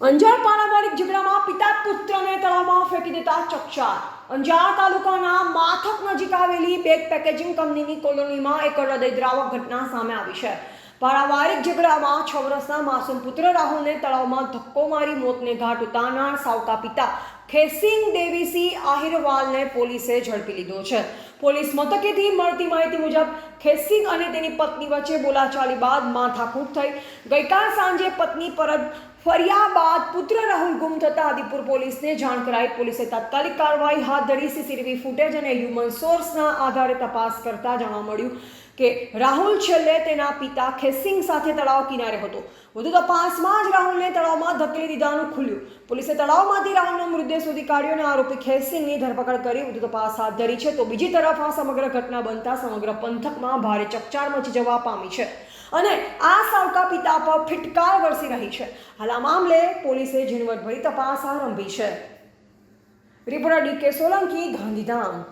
અંજાર પારિવારિક ઝઘડામાં પિતા પુત્રને તળાવમાં ફેંકી દેતા ચકચાર. અંજાર તાલુકાના માથક નજીક આવેલી બેગ પેકેજિંગ કંપનીની કોલોનીમાં એક હૃદયદ્રાવક ઘટના સામે આવી છે. પારિવારિક ઝઘડામાં છ વર્ષના માસૂમ પુત્ર રાહુલને તળાવમાં ધક્કો મારી મોતને ઘાટ ઉતારનાર સાવકા પિતા ખેસિંગ દેવીસી આહિરવાલને પોલીસે ઝડપી લીધો છે. પોલીસ મથકેથી મળતી માહિતી મુજબ ખેસિંગ અને તેની પત્ની વચ્ચે બોલાચાલી બાદ માથાકૂટ થઈ. ગઈકાલ સાંજે પત્ની પરત ફર્યા બાદ પુત્ર રાહુલ ગુમ થતા આદિપુર પોલીસને જાણ કરાઈ. પોલીસે તાત્કાલિક કાર્યવાહી હાથ ધરી, સીસીટીવી ફૂટેજ અને હ્યુમન સોર્સના આધારે તપાસ કરતા જાણવા મળ્યું કે રાહુલ છેલ્લે તેના પિતા ખેસિંગ સાથે તળાવ કિનારે હતો. વધુ તપાસમાં જ રાહુલને તળાવમાં ધકેલી દીધાનું ખુલ્યું. પોલીસે તળાવમાંથી રાહુલનો મૃતદેહ શોધી કાઢ્યો અને આરોપી ખેસિંગની ધરપકડ કરી. વધુ તપાસ હાથ ધરી છે તો બીજી તરફ આ સમગ્ર ઘટના બનતા સમગ્ર પંથકમાં ભારે ચકચાર મચી જવા પામી છે. અને આ સાવકા પિતા પર ફિટકાર વરસી રહી છે. હાલ આ મામલે પોલીસે ઝીણવટભરી તપાસ આરંભી છે. રિપોર્ટર ડી કે સોલંકી, ગાંધીધામ.